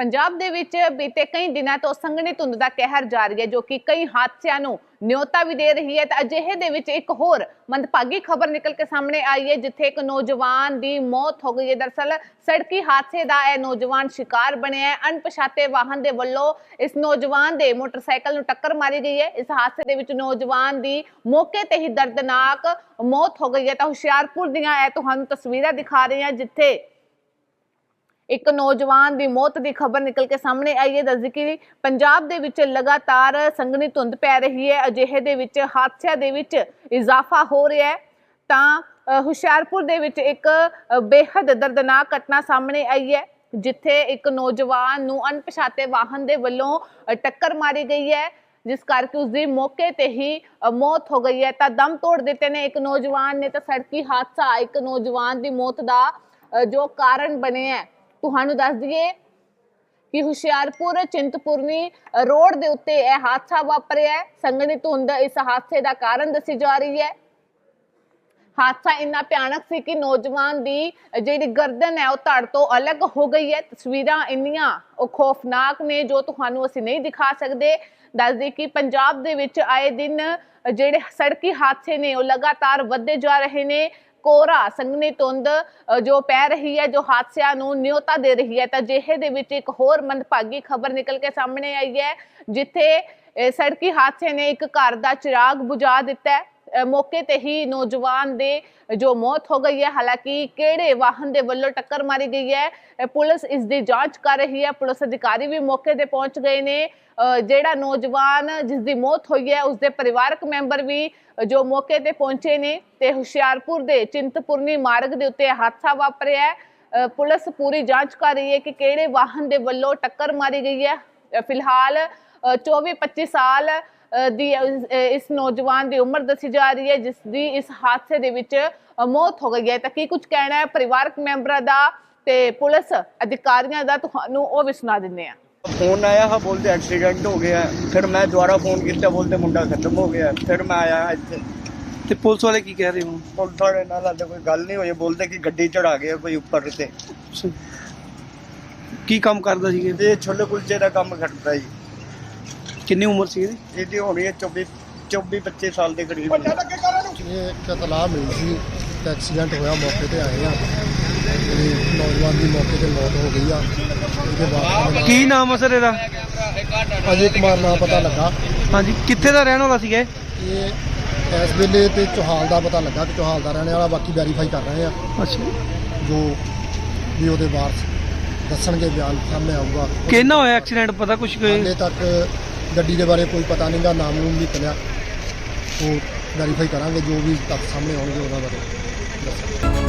ਪੰਜਾਬ ਦੇ ਵਿੱਚ ਬੀਤੇ ਕਈ ਦਿਨਾਂ ਤੋਂ ਸੰਘਣੀ ਧੁੰਦ ਦਾ ਕਹਿਰ ਜਾਰੀ ਹੈ, ਜੋ ਕਿ ਕਈ ਹਾਦਸਿਆਂ ਨੂੰ ਨਿਯੋਤਾ ਵੀ ਦੇ ਰਹੀ ਹੈ। ਤਾਂ ਅਜਿਹੇ ਦੇ ਵਿੱਚ ਇੱਕ ਹੋਰ ਮੰਦਭਾਗੀ ਖਬਰ ਨਿਕਲ ਕੇ ਸਾਹਮਣੇ ਆਈ ਹੈ, ਜਿੱਥੇ ਇੱਕ ਨੌਜਵਾਨ ਦੀ ਮੌਤ ਹੋ ਗਈ ਹੈ। ਦਰਸਲ ਸੜਕੀ ਹਾਦਸੇ ਦਾ ਇਹ ਨੌਜਵਾਨ ਸ਼ਿਕਾਰ ਬਣਿਆ ਹੈ। ਅਣਪਛਾਤੇ ਵਾਹਨ ਦੇ ਵੱਲੋਂ ਇਸ ਨੌਜਵਾਨ ਦੇ ਮੋਟਰਸਾਈਕਲ ਨੂੰ ਟੱਕਰ ਮਾਰੀ ਗਈ ਹੈ। ਇਸ ਹਾਦਸੇ ਦੇ ਵਿੱਚ ਨੌਜਵਾਨ ਦੀ ਮੌਕੇ ਤੇ ਹੀ ਦਰਦਨਾਕ ਮੌਤ ਹੋ ਗਈ ਹੈ। ਤਾਂ ਹੁਸ਼ਿਆਰਪੁਰ ਦੀਆਂ ਇਹ ਤੁਹਾਨੂੰ ਤਸਵੀਰਾਂ ਦਿਖਾ ਰਹੇ ਹਾਂ, ਜਿੱਥੇ ਇੱਕ ਨੌਜਵਾਨ ਦੀ ਮੌਤ ਦੀ ਖਬਰ ਨਿਕਲ ਕੇ ਸਾਹਮਣੇ ਆਈ ਹੈ। ਦੱਸਦੀ ਕਿ ਪੰਜਾਬ ਦੇ ਵਿੱਚ ਲਗਾਤਾਰ ਸੰਘਣੀ ਧੁੰਦ ਪੈ ਰਹੀ ਹੈ। ਅਜਿਹੇ ਦੇ ਵਿੱਚ ਹਾਦਸਿਆਂ ਦੇ ਵਿੱਚ ਇਜ਼ਾਫਾ ਹੋ ਰਿਹਾ ਹੈ। ਤਾਂ ਹੁਸ਼ਿਆਰਪੁਰ ਦੇ ਵਿੱਚ ਇੱਕ ਅ, ਬੇਹੱਦ ਦਰਦਨਾਕ ਘਟਨਾ ਸਾਹਮਣੇ ਆਈ ਹੈ ਜਿੱਥੇ ਇੱਕ ਨੌਜਵਾਨ ਨੂੰ ਅਣਪਛਾਤੇ ਵਾਹਨ ਦੇ ਵੱਲੋਂ ਟੱਕਰ ਮਾਰੀ ਗਈ ਹੈ ਜਿਸ ਕਰਕੇ ਉਸ ਦੀ ਮੌਕੇ ਤੇ ਹੀ ਮੌਤ ਹੋ ਗਈ ਹੈ। ਤਾਂ ਦਮ ਤੋੜ ਦਿੱਤੇ ਨੇ ਇੱਕ ਨੌਜਵਾਨ ਨੇ। ਤਾਂ ਸੜਕੀ ਹਾਦਸਾ ਇੱਕ ਨੌਜਵਾਨ ਦੀ ਮੌਤ ਦਾ ਜੋ ਕਾਰਨ ਬਣਿਆ ਹੈ। ਤੁਹਾਨੂੰ ਦੱਸ ਦਈਏ ਕਿ ਹੁਸ਼ਿਆਰਪੁਰ, ਚਿੰਤਪੁਰਨੀ ਰੋਡ ਦੇ ਉੱਤੇ ਇਹ ਹਾਦਸਾ ਵਾਪਰਿਆ ਹੈ। ਸੰਘਣੀ ਧੁੰਦ ਇਸ ਹਾਦਸੇ ਦਾ ਕਾਰਨ ਦੱਸੀ ਜਾ ਰਹੀ ਹੈ। ਹਾਦਸਾ ਇੰਨਾ ਭਿਆਨਕ ਸੀ ਕਿ ਨੌਜਵਾਨ ਦੀ ਜਿਹੜੀ ਗਰਦਨ ਹੈ, ਉਹ ਧੜ ਤੋਂ ਅਲੱਗ ਹੋ ਗਈ ਹੈ। ਤਸਵੀਰਾਂ ਇੰਨੀਆਂ ਉਹ ਖੌਫਨਾਕ ਨੇ ਜੋ ਤੁਹਾਨੂੰ ਅਸੀਂ ਨਹੀਂ ਦਿਖਾ ਸਕਦੇ। ਦੱਸਦੇ ਕਿ ਪੰਜਾਬ ਦੇ ਵਿੱਚ ਆਏ ਦਿਨ ਜਿਹੜੇ ਸੜਕੀ ਹਾਦਸੇ ਨੇ, ਉਹ ਲਗਾਤਾਰ ਵੱਧਦੇ ਜਾ ਰਹੇ ਨੇ। ਕੋਰਾ ਸੰਘਣੀ ਧੁੰਦ ਜੋ ਪੈ ਰਹੀ ਹੈ, ਜੋ ਹਾਦਸਿਆਂ ਨੂੰ ਨਿਯੋਤਾ ਦੇ ਰਹੀ ਹੈ, ਤਾਂ ਜਿਹੇ ਦੇ ਵਿੱਚ ਇੱਕ ਹੋਰ ਮੰਦਭਾਗੀ ਖਬਰ ਨਿਕਲ ਕੇ ਸਾਹਮਣੇ ਆਈ ਹੈ, ਜਿੱਥੇ ਸੜਕੀ ਹਾਦਸੇ ਨੇ ਇੱਕ ਘਰ ਦਾ ਚਿਰਾਗ ਬੁਝਾ ਦਿੱਤਾ ਹੈ। ਮੌਕੇ ਤੇ ਹੀ ਨੌਜਵਾਨ ਦੇ ਜੋ ਮੌਤ ਹੋ ਗਈ ਹੈ, ਹਾਲਾਂਕਿ ਕਿਹੜੇ ਵਾਹਨ ਦੇ ਵੱਲੋਂ ਟੱਕਰ ਮਾਰੀ ਗਈ ਹੈ ਪੁਲਿਸ ਇਸ ਦੀ ਜਾਂਚ ਕਰ ਰਹੀ ਹੈ, ਪੁਲਿਸ ਅਧਿਕਾਰੀ ਵੀ ਮੌਕੇ ਤੇ ਪਹੁੰਚ ਗਏ ਨੇ ਜਿਹੜਾ ਨੌਜਵਾਨ ਜਿਸ ਦੀ ਮੌਤ ਹੋਈ ਹੈ ਉਸਦੇ ਪਰਿਵਾਰਕ ਮੈਂਬਰ ਵੀ ਜੋ ਮੌਕੇ ਤੇ ਪਹੁੰਚੇ ਨੇ ਤੇ ਹੁਸ਼ਿਆਰਪੁਰ ਦੇ ਚਿੰਤਪੁਰਨੀ ਮਾਰਗ ਦੇ ਉੱਤੇ ਹਾਦਸਾ ਵਾਪਰਿਆ ਹੈ। ਪੁਲਿਸ ਪੂਰੀ ਜਾਂਚ ਕਰ ਰਹੀ ਹੈ ਕਿ ਕਿਹੜੇ ਵਾਹਨ ਦੇ ਵੱਲੋਂ ਟੱਕਰ ਮਾਰੀ ਗਈ ਹੈ। ਫਿਲਹਾਲ 24-25 ਸਾਲ ਦੀ ਇਸ- ਅ, ਇਸ ਨੌਜਵਾਨ ਦੀ ਉਮਰ ਦੱਸੀ ਜਾ ਰਹੀ ਹੈ ਜਿਸ ਦੀ ਇਸ ਹਾਦਸੇ ਦੇ ਵਿੱਚ ਅ, ਮੌਤ ਹੋ ਗਈ ਹੈ ਤਾਂ ਕੀ ਕੁਝ ਕਹਿਣਾ ਹੈ ਪਰਿਵਾਰਕ ਮੈਂਬਰਾਂ ਦਾ ਤੇ ਪੁਲਿਸ ਅਧਿਕਾਰੀਆਂ ਦਾ ਤੁਹਾਨੂੰ ਉਹ ਵੀ ਸੁਣਾ ਦਿੰਦੇ ਆ फोन आया हा बोलते एक्सीडेंट हो गया है फिर मैं दोबारा फोन किया बोलते मुंडा खत्म हो गया फिर मैं आया ਇੱਥੇ ਤੇ ਪੁਲਿਸ ਵਾਲੇ ਕੀ ਕਹਿ ਰਹੇ ਹੋ ਪੁਲਿਸ ਵਾਲੇ ਨਾਲ ਸਾਡੇ ਕੋਈ ਗੱਲ ਨਹੀਂ ਹੋਈ ਬੋਲਦੇ ਕਿ ਗੱਡੀ ਚੜਾ ਗਿਆ ਕੋਈ ਉੱਪਰ ਤੇ ਕੀ ਕੰਮ ਕਰਦਾ ਸੀ ਇਹ ਛੋਲੇ ਕੁਲਚੇ ਦਾ ਕੰਮ ਕਰਦਾ ਜੀ ਕਿੰਨੀ ਉਮਰ ਸੀ ਇਹਦੀ? ਇਹਦੀ ਹੋਣੀ ਹੈ 24 24 25 ਸਾਲ ਦੇ ਕਰੀਬ। ਇਹ ਇੱਕ ਇਤਲਾਹ ਮਿਲੀ ਸੀ ਕਿ ਐਕਸੀਡੈਂਟ ਹੋਇਆ ਮੌਕੇ ਤੇ ਆਏ ਆ। ਤੇ ਨੌਜਵਾਨ ਦੀ ਮੌਕੇ ਤੇ ਮੌਤ ਹੋ ਗਈ ਆ। ਉਹਦੇ ਬਾਅਦ ਕੀ ਨਾਮ ਆ ਸਰ ਇਹਦਾ? ਅਜੇ ਕੁਮਾਰ ਨਾਂ ਪਤਾ ਲੱਗਾ। ਹਾਂਜੀ ਕਿੱਥੇ ਦਾ ਰਹਿਣ ਵਾਲਾ ਸੀਗਾ ਇਹ? ਇਹ ਇਸ ਵੇਲੇ ਤੇ ਚੋਹਾਲ ਦਾ ਪਤਾ ਲੱਗਾ ਕਿ ਚੋਹਾਲ ਦਾ ਰਹਿਣ ਵਾਲਾ ਬਾਕੀ ਵੈਰੀਫਾਈ ਕਰ ਰਹੇ ਆ। ਅੱਛਾ। ਜੋ ਵੀ ਉਹਦੇ ਵਾਰਸ ਦੱਸਣਗੇ ਬਿਆਨ ਸਾਹਮਣੇ ਆਊਗਾ। ਕਿੰਨਾ ਹੋਇਆ ਐਕਸੀਡੈਂਟ ਪਤਾ ਕੁਛ ਕੋਈ? ਹਾਲੇ ਤੱਕ ਗੱਡੀ ਦੇ ਬਾਰੇ ਕੋਈ ਪਤਾ ਨਹੀਂਗਾ, ਨਾਮ ਨੂੰ ਵੀ ਨਿਕਲਿਆ ਉਹ ਵੈਰੀਫਾਈ ਕਰਾਂਗੇ, ਜੋ ਵੀ ਤੱਥ ਸਾਹਮਣੇ ਆਉਣਗੇ ਉਹਨਾਂ ਬਾਰੇ।